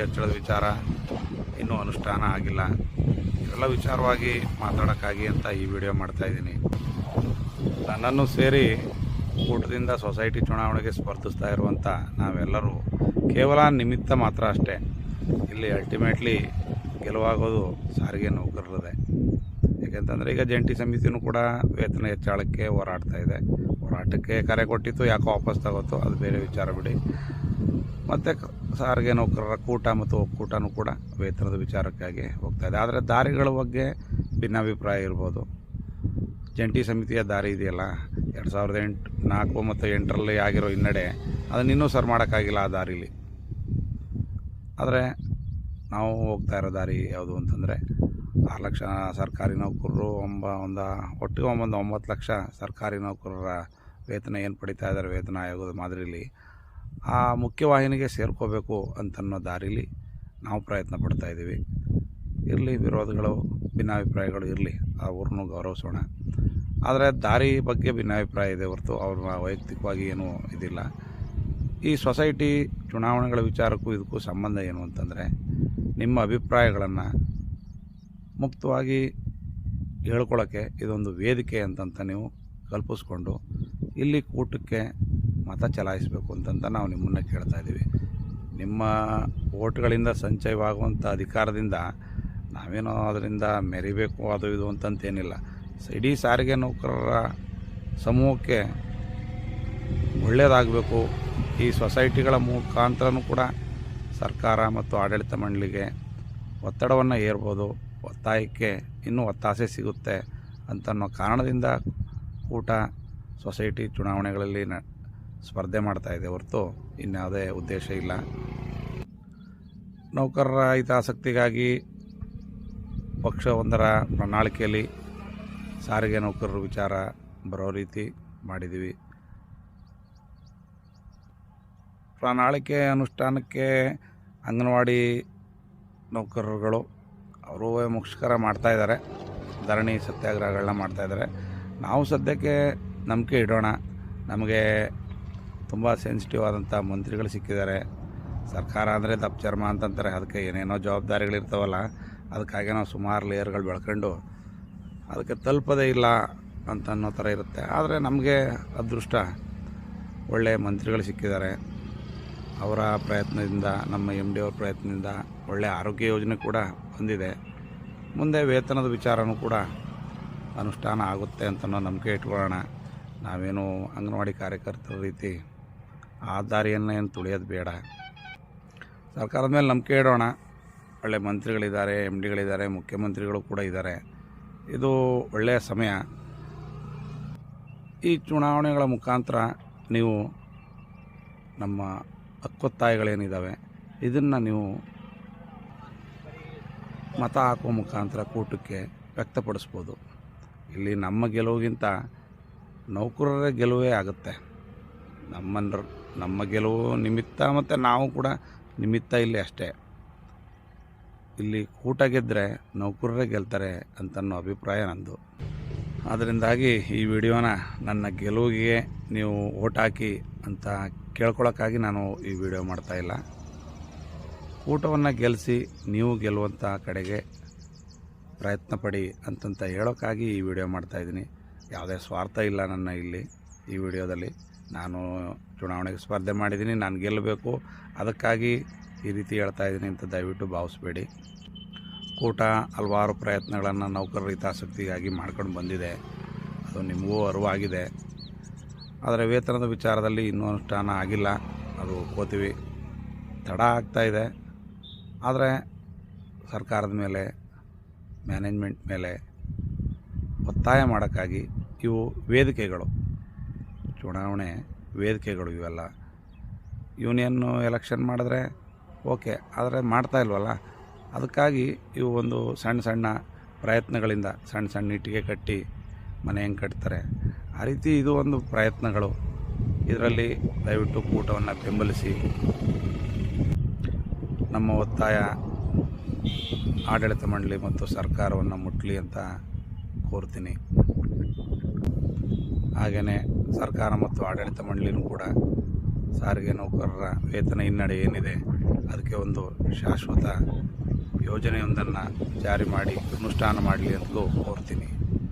ಹೆಚ್ಚಳದ ವಿಚಾರ, ಇನ್ನೂ ಅನುಷ್ಠಾನ ಆಗಿಲ್ಲ. ಎಲ್ಲ ವಿಚಾರವಾಗಿ ಮಾತಾಡೋಕ್ಕಾಗಿ ಅಂತ ಈ ವಿಡಿಯೋ ಮಾಡ್ತಾ ಇದ್ದೀನಿ. ನನ್ನನ್ನು ಸೇರಿ ಕೂಟದಿಂದ ಸೊಸೈಟಿ ಚುನಾವಣೆಗೆ ಸ್ಪರ್ಧಿಸ್ತಾ ಇರುವಂಥ ನಾವೆಲ್ಲರೂ ಕೇವಲ ನಿಮಿತ್ತ ಮಾತ್ರ ಅಷ್ಟೇ. ಇಲ್ಲಿ ಅಲ್ಟಿಮೇಟ್ಲಿ ಗೆಲುವಾಗೋದು ಸಾರಿಗೆ ನೌಕರರದೇ. ಯಾಕೆಂತಂದರೆ ಈಗ ಜಂಟಿ ಸಮಿತಿನೂ ಕೂಡ ವೇತನ ಹೆಚ್ಚಳಕ್ಕೆ ಹೋರಾಡ್ತಾ ಇದೆ. ಹೋರಾಟಕ್ಕೆ ಕರೆ ಕೊಟ್ಟಿತ್ತು, ಯಾಕೋ ವಾಪಸ್ ತಗೋತು, ಅದು ಬೇರೆ ವಿಚಾರ ಬಿಡಿ. ಮತ್ತು ಸಾರಿಗೆ ನೌಕರರ ಕೂಟ ಮತ್ತು ಒಕ್ಕೂಟನೂ ಕೂಡ ವೇತನದ ವಿಚಾರಕ್ಕಾಗಿ ಹೋಗ್ತಾ ಇದೆ. ಆದರೆ ದಾರಿಗಳ ಬಗ್ಗೆ ಭಿನ್ನಾಭಿಪ್ರಾಯ ಇರ್ಬೋದು. ಜಂಟಿ ಸಮಿತಿಯ ದಾರಿ ಇದೆಯಲ್ಲ. ಎರಡು ಸಾವಿರದ ಎಂಟು, ನಾಲ್ಕು ಮತ್ತು ಎಂಟರಲ್ಲಿ ಆಗಿರೋ ಹಿನ್ನಡೆ ಅದನ್ನ ಇನ್ನೂ ಸರ್ ಮಾಡೋಕ್ಕಾಗಿಲ್ಲ ಆ ದಾರಿಲಿ. ಆದರೆ ನಾವು ಹೋಗ್ತಾ ಇರೋ ದಾರಿ ಯಾವುದು ಅಂತಂದರೆ ಆರು ಲಕ್ಷ ಸರ್ಕಾರಿ ನೌಕರರು ಒಂಬ, ಒಂದು, ಒಟ್ಟಿಗೆ ಒಂಬಂದು ಒಂಬತ್ತು ಲಕ್ಷ ಸರ್ಕಾರಿ ನೌಕರರ ವೇತನ ಏನು ಪಡಿತಾ ಇದ್ದಾರೆ, ವೇತನ ಆಯೋಗದ ಮಾದರಿಲಿ. ಆ ಮುಖ್ಯವಾಹಿನಿಗೆ ಸೇರ್ಕೋಬೇಕು ಅಂತನ್ನೋ ದಾರೀಲಿ ನಾವು ಪ್ರಯತ್ನ ಪಡ್ತಾ ಇದ್ದೀವಿ. ಇರಲಿ ವಿರೋಧಗಳು, ಭಿನ್ನಾಭಿಪ್ರಾಯಗಳು ಇರಲಿ ಅವ್ರನ್ನೂ ಗೌರವಿಸೋಣ. ಆದರೆ ದಾರಿ ಬಗ್ಗೆ ಭಿನ್ನಾಭಿಪ್ರಾಯ ಇದೆ ಹೊರತು ಅವ್ರ ವೈಯಕ್ತಿಕವಾಗಿ ಏನೂ ಇದಿಲ್ಲ. ಈ ಸೊಸೈಟಿ ಚುನಾವಣೆಗಳ ವಿಚಾರಕ್ಕೂ ಇದಕ್ಕೂ ಸಂಬಂಧ ಏನು ಅಂತಂದರೆ, ನಿಮ್ಮ ಅಭಿಪ್ರಾಯಗಳನ್ನು ಮುಕ್ತವಾಗಿ ಹೇಳ್ಕೊಳ್ಳೋಕ್ಕೆ ಇದೊಂದು ವೇದಿಕೆ ಅಂತಂತ ನೀವು ಕಲ್ಪಿಸ್ಕೊಂಡು, ಇಲ್ಲಿ ಕೂಟಕ್ಕೆ ಮತ ಚಲಾಯಿಸಬೇಕು ಅಂತಂತ ನಾವು ನಿಮ್ಮನ್ನು ಕೇಳ್ತಾ ಇದ್ದೀವಿ. ನಿಮ್ಮ ಓಟ್ಗಳಿಂದ ಸಂಚಯವಾಗುವಂಥ ಅಧಿಕಾರದಿಂದ ನಾವೇನೋ ಅದರಿಂದ ಮೆರಿಬೇಕು, ಅದು ಇದು ಅಂತಂತೇನಿಲ್ಲ. ಇಡೀ ಸಾರಿಗೆ ನೌಕರರ ಸಮೂಹಕ್ಕೆ ಒಳ್ಳೆಯದಾಗಬೇಕು. ಈ ಸೊಸೈಟಿಗಳ ಮುಖಾಂತರನೂ ಕೂಡ ಸರ್ಕಾರ ಮತ್ತು ಆಡಳಿತ ಮಂಡಳಿಗೆ ಒತ್ತಡವನ್ನು ಏರ್ಬೋದು, ಒತ್ತಾಯಕ್ಕೆ ಇನ್ನೂ ಒತ್ತಾಸೆ ಸಿಗುತ್ತೆ ಅಂತನ್ನೋ ಕಾರಣದಿಂದ ಕೂಟ ಸೊಸೈಟಿ ಚುನಾವಣೆಗಳಲ್ಲಿ ಸ್ಪರ್ಧೆ ಮಾಡ್ತಾ ಇದೆ ಹೊರತು ಇನ್ಯಾವುದೇ ಉದ್ದೇಶ ಇಲ್ಲ. ನೌಕರರ ಹಿತಾಸಕ್ತಿಗಾಗಿ ಪಕ್ಷವೊಂದರ ಪ್ರಣಾಳಿಕೆಯಲ್ಲಿ ಸಾರಿಗೆ ನೌಕರರ ವಿಚಾರ ಬರೋ ರೀತಿ ಮಾಡಿದ್ದೀವಿ. ಪ್ರಣಾಳಿಕೆ ಅನುಷ್ಠಾನಕ್ಕೆ ಅಂಗನವಾಡಿ ನೌಕರರುಗಳು ಅವರು ಮುಷ್ಕರ ಮಾಡ್ತಾಯಿದ್ದಾರೆ ಧರಣಿ ಸತ್ಯಾಗ್ರಹಗಳನ್ನ ಮಾಡ್ತಾಯಿದ್ದಾರೆ ನಾವು ಸದ್ಯಕ್ಕೆ ನಂಬಿಕೆ ಇಡೋಣ. ನಮಗೆ ತುಂಬ ಸೆನ್ಸಿಟಿವ್ ಆದಂಥ ಮಂತ್ರಿಗಳು ಸಿಕ್ಕಿದ್ದಾರೆ. ಸರ್ಕಾರ ಅಂದರೆ ದಪ್ಪ ಚರ್ಮ ಅಂತಂತಾರೆ. ಅದಕ್ಕೆ ಏನೇನೋ ಜವಾಬ್ದಾರಿಗಳು ಇರ್ತಾವಲ್ಲ ಅದಕ್ಕಾಗಿ ನಾವು ಸುಮಾರು ಲೇಯರ್ಗಳು ಬೆಳ್ಕೊಂಡು ಅದಕ್ಕೆ ತಲುಪೋದೇ ಇಲ್ಲ ಅಂತ ಅನ್ನೋ ಥರ ಇರುತ್ತೆ. ಆದರೆ ನಮಗೆ ಅದೃಷ್ಟ. ಒಳ್ಳೆಯ ಮಂತ್ರಿಗಳು ಸಿಕ್ಕಿದ್ದಾರೆ. ಅವರ ಪ್ರಯತ್ನದಿಂದ, ನಮ್ಮ ಎಂ ಡಿ ಅವ್ರ ಪ್ರಯತ್ನದಿಂದ ಒಳ್ಳೆಯ ಆರೋಗ್ಯ ಯೋಜನೆ ಕೂಡ ಬಂದಿದೆ. ಮುಂದೆ ವೇತನದ ವಿಚಾರನೂ ಕೂಡ ಅನುಷ್ಠಾನ ಆಗುತ್ತೆ ಅಂತ ನಾವು ನಂಬಿಕೆ ಇಟ್ಕೊಳ್ಳೋಣ. ನಾವೇನು ಅಂಗನವಾಡಿ ಕಾರ್ಯಕರ್ತರ ರೀತಿ ಆ ದಾರಿಯನ್ನು ಏನು ತುಳಿಯೋದು ಬೇಡ. ಸರ್ಕಾರದ ಮೇಲೆ ನಂಬಿಕೆ ಇಡೋಣ. ಒಳ್ಳೆ ಮಂತ್ರಿಗಳಿದ್ದಾರೆ ಎಂ ಡಿಗಳಿದ್ದಾರೆ ಮುಖ್ಯಮಂತ್ರಿಗಳು ಕೂಡ ಇದ್ದಾರೆ. ಇದು ಒಳ್ಳೆಯ ಸಮಯ. ಈ ಚುನಾವಣೆಗಳ ಮುಖಾಂತರ ನೀವು ನಮ್ಮ ಹಕ್ಕೊತ್ತಾಯಗಳೇನಿದ್ದಾವೆ ಇದನ್ನು ನೀವು ಮತ ಹಾಕುವ ಮುಖಾಂತರ ಕೂಟಕ್ಕೆ ವ್ಯಕ್ತಪಡಿಸ್ಬೋದು. ಇಲ್ಲಿ ನಮ್ಮ ಗೆಲುವಿಗಿಂತ ನೌಕರರ ಗೆಲುವೇ ಆಗುತ್ತೆ. ನಮ್ಮನ್ನ ನಮ್ಮ ಗೆಲುವು ನಿಮಿತ್ತ ಮತ್ತು ನಾವು ಕೂಡ ನಿಮಿತ್ತ ಇಲ್ಲಿ ಅಷ್ಟೇ. ಇಲ್ಲಿ ಕೂಟ ಗೆದ್ದರೆ ನೌಕರರೇ ಗೆಲ್ತಾರೆ ಅಂತನ್ನೋ ಅಭಿಪ್ರಾಯ ನಂದು. ಅದರಿಂದಾಗಿ ಈ ವಿಡಿಯೋನ ನನ್ನ ಗೆಲುವಿಗೆ ನೀವು ಓಟ್ ಹಾಕಿ ಅಂತ ಕೇಳ್ಕೊಳಕ್ಕಾಗಿ ನಾನು ಈ ವಿಡಿಯೋ ಮಾಡ್ತಾ ಇಲ್ಲ. ಕೂಟವನ್ನು ಗೆಲ್ಲಿಸಿ ನೀವು ಗೆಲ್ಲುವಂಥ ಕಡೆಗೆ ಪ್ರಯತ್ನ ಪಡಿ ಅಂತಂತ ಹೇಳೋಕ್ಕಾಗಿ ಈ ವಿಡಿಯೋ ಮಾಡ್ತಾಯಿದ್ದೀನಿ ಯಾವುದೇ ಸ್ವಾರ್ಥ ಇಲ್ಲ ನನ್ನ ಇಲ್ಲಿ ಈ ವಿಡಿಯೋದಲ್ಲಿ. ನಾನು ಚುನಾವಣೆಗೆ ಸ್ಪರ್ಧೆ ಮಾಡಿದ್ದೀನಿ, ನಾನು ಗೆಲ್ಲಬೇಕು. ಅದಕ್ಕಾಗಿ ಈ ರೀತಿ ಹೇಳ್ತಾ ಇದ್ದೀನಿ ಅಂತ ದಯವಿಟ್ಟು ಭಾವಿಸ್ಬೇಡಿ. ಕೂಟ, ಹಲವಾರು ಪ್ರಯತ್ನಗಳನ್ನು ನೌಕರರ ಹಿತಾಸಕ್ತಿಗಾಗಿ ಮಾಡ್ಕೊಂಡು ಬಂದಿದೆ. ಅದು ನಿಮಗೂ ಅರಿವಾಗಿದೆ. ಆದರೆ ವೇತನದ ವಿಚಾರದಲ್ಲಿ ಇನ್ನೂ ಅನುಷ್ಠಾನ ಆಗಿಲ್ಲ. ಅದು ಒಪ್ಕೋತೀವಿ ತಡ ಆಗ್ತಾಯಿದೆ ಆದರೆ ಸರ್ಕಾರದ ಮೇಲೆ, ಮ್ಯಾನೇಜ್ಮೆಂಟ್ ಮೇಲೆ ಒತ್ತಾಯ ಮಾಡೋಕ್ಕಾಗಿ ಇವು ವೇದಿಕೆಗಳು. ಚುನಾವಣೆ ವೇದಿಕೆಗಳು ಇವೆಲ್ಲ. ಯೂನಿಯನ್ನು ಎಲೆಕ್ಷನ್ ಮಾಡಿದ್ರೆ ಓಕೆ, ಆದರೆ ಮಾಡ್ತಾ ಇಲ್ವಲ್ಲ? ಅದಕ್ಕಾಗಿ ಇವು ಒಂದು ಸಣ್ಣ ಸಣ್ಣ ಪ್ರಯತ್ನಗಳಿಂದ ಸಣ್ಣ ಸಣ್ಣ ಇಟ್ಟಿಗೆ ಕಟ್ಟಿ ಮನೆ ಹೆಂಗೆ ಕಟ್ತಾರೆ. ಆ ರೀತಿ ಇದು ಒಂದು ಪ್ರಯತ್ನಗಳು. ಇದರಲ್ಲಿ ದಯವಿಟ್ಟು ಕೂಟವನ್ನು ಬೆಂಬಲಿಸಿ. ನಮ್ಮ ಒತ್ತಾಯ ಆಡಳಿತ ಮಂಡಳಿ ಮತ್ತು ಸರ್ಕಾರವನ್ನು ಮುಟ್ಟಲಿ ಅಂತ ಕೋರ್ತೀನಿ. ಹಾಗೆಯೇ ಸರ್ಕಾರ ಮತ್ತು ಆಡಳಿತ ಮಂಡಳಿನೂ ಕೂಡ ಸಾರಿಗೆ ನೌಕರರ ವೇತನ ಹಿನ್ನಡೆ ಏನಿದೆ, ಅದಕ್ಕೆ ಒಂದು ಶಾಶ್ವತ ಯೋಜನೆಯೊಂದನ್ನು ಜಾರಿ ಮಾಡಿ ಅನುಷ್ಠಾನ ಮಾಡಲಿ ಅಂತಲೂ ಕೋರ್ತೀನಿ.